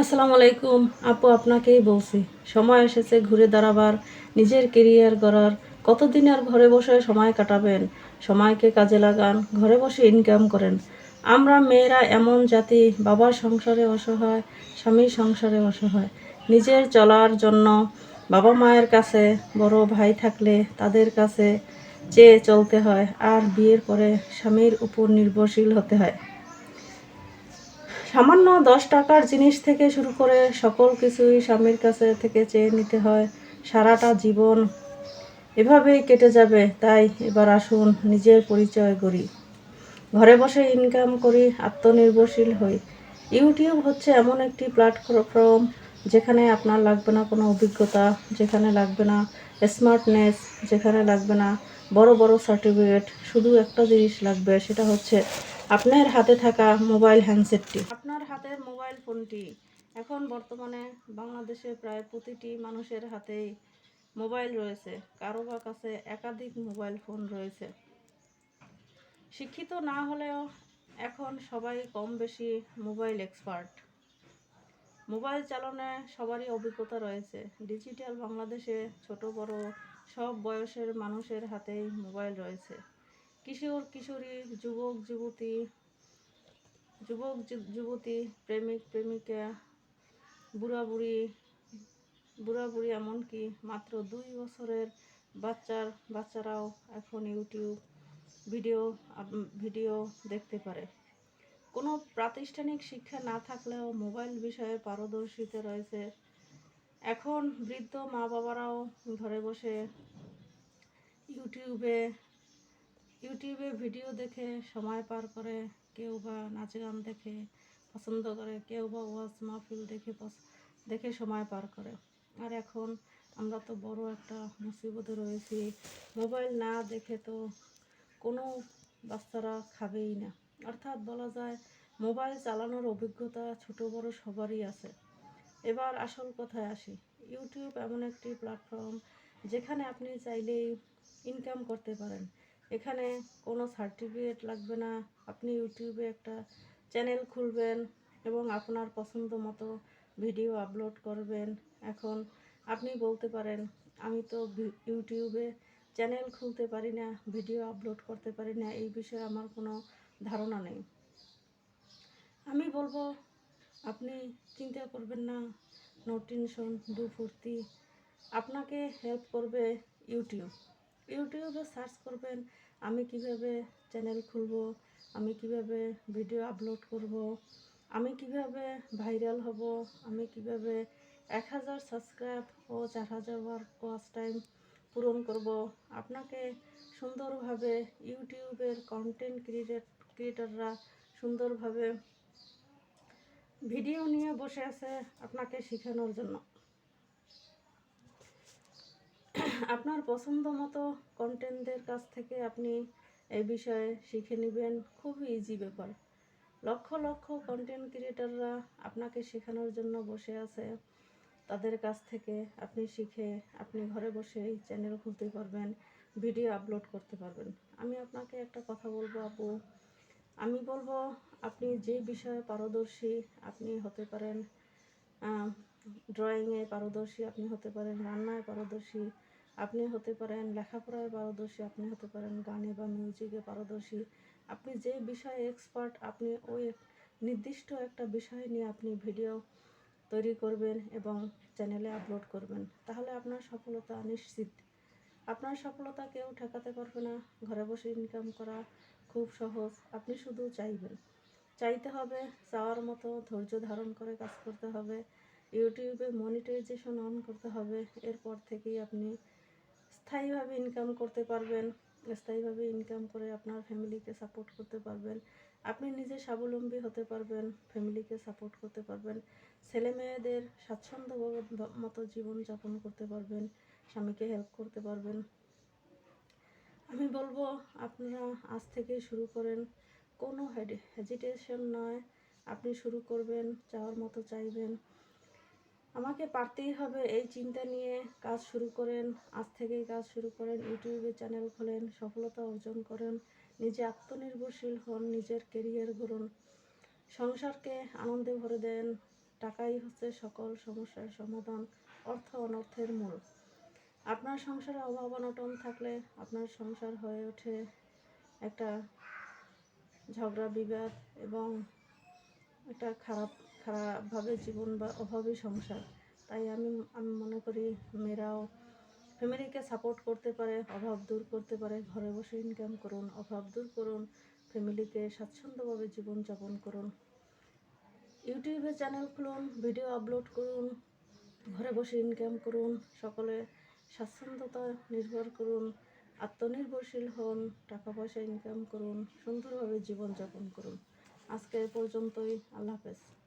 আসসালামু আলাইকুম। আপু, আপনাকেই বলছি, সময় এসেছে ঘুরে দাঁড়াবার, নিজের কেরিয়ার গড়ার। কতদিন আর ঘরে বসে সময় কাটাবেন? সময়কে কাজে লাগান, ঘরে বসে ইনকাম করেন। আমরা মেয়েরা এমন জাতি, বাবার সংসারে অসহায়, স্বামীর সংসারে অসহায়। নিজের চলার জন্য বাবা মায়ের কাছে, বড় ভাই থাকলে তাদের কাছে চেয়ে চলতে হয়, আর বিয়ের পরে স্বামীর উপর নির্ভরশীল হতে হয়। সামান্য দশ টাকার জিনিস থেকে শুরু করে সকল কিছুই স্বামীর কাছে থেকে চেয়ে নিতে হয়। সারাটা জীবন এভাবেই কেটে যাবে, তাই এবার আসুন নিজের পরিচয় করি ঘরে বসে ইনকাম করি, আত্মনির্ভরশীল হই। ইউটিউব হচ্ছে এমন একটি প্ল্যাটফর্ম যেখানে আপনার লাগবে না কোনো অভিজ্ঞতা, যেখানে লাগবে না স্মার্টনেস যেখানে লাগবে না বড় বড় সার্টিফিকেট শুধু একটা জিনিস লাগবে, সেটা হচ্ছে আপনার হাতে থাকা মোবাইল হ্যান্ডসেটটি আপনার হাতের মোবাইল ফোনটি এখন বর্তমানে বাংলাদেশে প্রায় প্রতিটি মানুষের হাতেই মোবাইল রয়েছে। কারও বা কাছে একাধিক মোবাইল ফোন রয়েছে। শিক্ষিত না হলেও এখন সবাই কম বেশি মোবাইল এক্সপার্ট মোবাইল চালনে সবারই অভিজ্ঞতা রয়েছে। ডিজিটাল বাংলাদেশে ছোট বড় সব বয়সের মানুষের হাতেই মোবাইল রয়েছে। কিশোর, কিশোরী, যুবক, যুবতী যুবক যুবতী, প্রেমিক, প্রেমিকা, বুড়া, বুড়ি বুড়া, বুড়ি এমনকি মাত্র দুই বছরের বাচ্চার, বাচ্চারাও এখন ইউটিউব ভিডিও ভিডিও দেখতে পারে। কোনো প্রাতিষ্ঠানিক শিক্ষা না থাকলেও মোবাইল বিষয়ে পারদর্শিতা রয়েছে এখন বৃদ্ধ মা বাবারাও ঘরে বসে ইউটিউবে ইউটিউবে ভিডিও দেখে সময় পার করে, কেউ বা নাচ গান দেখে পছন্দ করে, কেউ বা ওয়াজ মাহফিল দেখে দেখে সময় পার করে। আর এখন আমরা তো বড় একটা মুসিবতে রয়েছি। মোবাইল না দেখে তো কোনো বাচ্চারা খাবেই না। অর্থাৎ বলা যায়, মোবাইল চালানোর অভিজ্ঞতা ছোট বড় সবারই আছে। এবার আসল কথায় আসি। ইউটিউব এমন একটি প্ল্যাটফর্ম যেখানে আপনি চাইলেই ইনকাম করতে পারেন। এখানে কোনো সার্টিফিকেট লাগবে না, আপনি ইউটিউবে একটা চ্যানেল খুলবেন এবং আপনার পছন্দ মতো ভিডিও আপলোড করবেন। এখন আপনি বলতে পারেন, আমি তো ইউটিউবে চ্যানেল খুলতে পারি না ভিডিও আপলোড করতে পারি না, এই বিষয়ে আমার কোনো ধারণা নেই। আমি বলব আপনি চিন্তা করবেন না নো টেনশন ডু ফুর্তি। আপনাকে হেল্প করবে ইউটিউব ইউটিউবে সার্চ করবেন, আমি কীভাবে চ্যানেল খুলব, আমি কীভাবে ভিডিও আপলোড করব, আমি কীভাবে ভাইরাল হব, আমি কীভাবে এক হাজার সাবস্ক্রাইব ও চার হাজার ওয়াচ টাইম পূরণ করব। আপনাকে সুন্দরভাবে ইউটিউবের কন্টেন্ট ক্রিয়েট ক্রিয়েটাররা সুন্দরভাবে ভিডিও নিয়ে বসে আছে আপনাকে শেখানোর জন্য। আপনার পছন্দ মতো কন্টেন্টদের কাছ থেকে আপনি এই বিষয়ে শিখে নেবেন। খুবই ইজি ব্যাপার। লক্ষ লক্ষ কন্টেন্ট ক্রিয়েটাররা আপনাকে শেখানোর জন্য বসে আছে। তাদের কাছ থেকে আপনি শিখে আপনি ঘরে বসেই চ্যানেল খুলতে পারবেন ভিডিও আপলোড করতে পারবেন। আমি আপনাকে একটা কথা বলব আপু। আমি বলব, আপনি যে বিষয়ে পারদর্শী আপনি হতে পারেন ড্রয়িংয়ে পারদর্শী আপনি হতে পারেন, রান্নায় পারদর্শী আপনি হতে পারেন, লেখাপড়ায় পারদর্শী আপনি হতে পারেন, গানে বা মিউজিকে পারদর্শী। আপনি যে বিষয়ে এক্সপার্ট আপনি ওই নির্দিষ্ট একটা বিষয় নিয়ে আপনি ভিডিও তৈরি করবেন এবং চ্যানেলে আপলোড করবেন। তাহলে আপনার সফলতা নিশ্চিত। আপনার সফলতা কেউ ঠেকাতে পারবে না। ঘরে বসে ইনকাম করা খুব সহজ। আপনি শুধু চাইবেন। চাইতে হবে, চাওয়ার মতো ধৈর্য ধারণ করে কাজ করতে হবে। ইউটিউবে মনিটাইজেশন অন করতে হবে। এরপর থেকেই আপনি স্থায়ীভাবে ইনকাম করতে পারবেন। স্থায়ীভাবে ইনকাম করে আপনার ফ্যামিলিকে সাপোর্ট করতে পারবেন। আপনি নিজে স্বাবলম্বী হতে পারবেন ফ্যামিলিকে সাপোর্ট করতে পারবেন। ছেলে মেয়েদের স্বাচ্ছন্দ্য মতো জীবনযাপন করতে পারবেন। স্বামীকে হেল্প করতে পারবেন। আমি বলব, আপনারা আজ থেকে শুরু করেন। কোনো হেজিটেশন নয়। আপনি শুরু করবেন, চাওয়ার মতো চাইবেন। আমাকে পারতেই হবে এই চিন্তা নিয়ে কাজ শুরু করেন। আজ থেকেই কাজ শুরু করেন ইউটিউবে চ্যানেল খোলেন, সফলতা অর্জন করেন। নিজে আত্মনির্ভরশীল হন, নিজের কেরিয়ার গড়ুন। সংসারকে আনন্দে ভরে দেন। টাকাই হচ্ছে সকল সমস্যার সমাধান, অর্থ অনর্থের মূল। আপনার সংসারে অভাব অনটন থাকলে আপনার সংসার হয়ে ওঠে একটা ঝগড়া, বিবাদ এবং একটা খারাপ, খারাপভাবে জীবন বা অভাবী সংসার। তাই আমি আমি মনে করি মেয়েরাও ফ্যামিলিকে সাপোর্ট করতে পারে, অভাব দূর করতে পারে। ঘরে বসে ইনকাম করুন, অভাব দূর করুন ফ্যামিলিতে স্বাচ্ছন্দ্যভাবে জীবনযাপন করুন। ইউটিউবে চ্যানেল খুলুন ভিডিও আপলোড করুন, ঘরে বসে ইনকাম করুন, সকলে স্বাচ্ছন্দ্যতা নির্ভর করুন, আত্মনির্ভরশীল হন টাকা পয়সা ইনকাম করুন, সুন্দরভাবে জীবনযাপন করুন। আজকে এ পর্যন্তই, আল্লাহ হাফেজ।